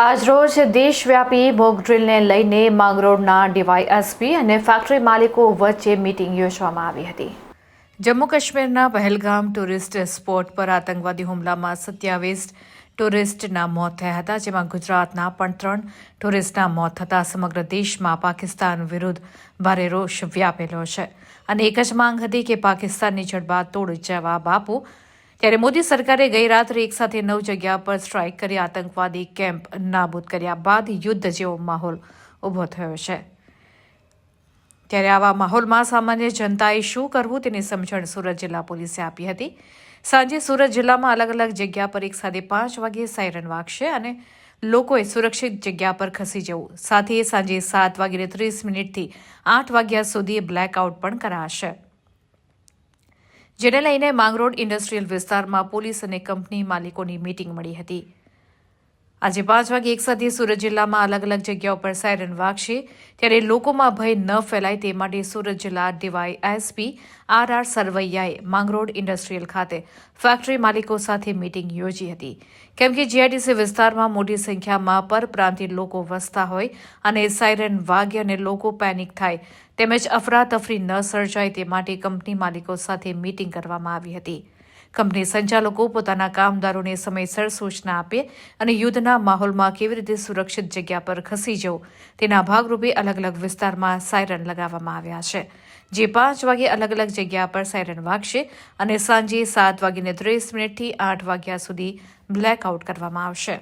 આજરોજ દેશવ્યાપી મોક ડ્રીલને લઈને માંગરોળના ડીવાયએસપી અને ફેક્ટરી માલિકો વચ્ચે મીટિંગ યોજવામાં આવી હતી. જમ્મુ કાશ્મીરના પહેલગામ ટુરિસ્ટ સ્પોટ પર આતંકવાદી હુમલામાં સત્યાવીસ ટુરિસ્ટના મોત થયા હતા, જેમાં ગુજરાતના પણ ત્રણ ટુરિસ્ટના મોત થતાં સમગ્ર દેશમાં પાકિસ્તાન વિરુદ્ધ ભારે રોષ વ્યાપેલો છે. અને એક જ માંગ હતી કે પાકિસ્તાનની જડબાતોડ જવાબ આપો ત્યારે મોદી સરકારે ગઈ રાત્રે એક સાથે નવ જગ્યા પર સ્ટ્રાઇક કરી આતંકવાદી કેમ્પ નાબૂદ કર્યા બાદ યુદ્ધ જેવો માહોલ ઊભો થયો છે. ત્યારે આવા માહોલમાં સામાન્ય જનતાએ શું કરવું તેની સમજણ સુરત જિલ્લા પોલીસે આપી હતી. સાંજે સુરત જિલ્લામાં અલગ અલગ જગ્યા પર એક સાથે પાંચ વાગ્યે સાયરન વાગશે અને લોકોએ સુરક્ષિત જગ્યા પર ખસી જવું. સાથે સાંજે સાત વાગીને ત્રીસ મિનિટથી આઠ વાગ્યા સુધી બ્લેકઆઉટ પણ કરાશે. જેને લઈને માંગરોળ ઇન્ડસ્ટ્રીયલ વિસ્તારમાં પોલીસ અને કંપની માલિકોની મીટિંગ મળી હતી. આજે પાંચ વાગે એકસાથે સુરત જિલ્લામાં અલગ અલગ જગ્યાઓ પર સાયરન વાગશે. ત્યારે લોકોમાં ભય ન ફેલાય તે માટે સુરત જિલ્લા D Y S P R R સરવૈયાએ Mangrol industrial ખાતે ફેક્ટરી માલિકો સાથે મીટિંગ યોજી હતી. કેમ કે જીઆઈડીસી વિસ્તારમાં મોટી સંખ્યામાં પરપ્રાંતીય લોકો વસતા હોય અને સાયરન વાગે અને લોકો પેનિક થાય, તેમજ અફરાતફરી ન સર્જાય તે માટે કંપની માલિકો સાથે મીટિંગ કરવામાં આવી હતી. કંપની સંચાલકો પોતાના કામદારોને સમયસર સૂચના આપે અને યુદ્ધના માહોલમાં કેવી રીતે સુરક્ષિત જગ્યા પર ખસી જવું, તેના ભાગરૂપે અલગ અલગ વિસ્તારમાં સાયરન લગાવવામાં આવ્યા છે. જે પાંચ વાગે અલગ અલગ જગ્યા પર સાયરન વાગશે અને સાંજે સાત વાગીને ત્રીસ મિનિટથી આઠ વાગ્યા સુધી બ્લેકઆઉટ કરવામાં આવશે.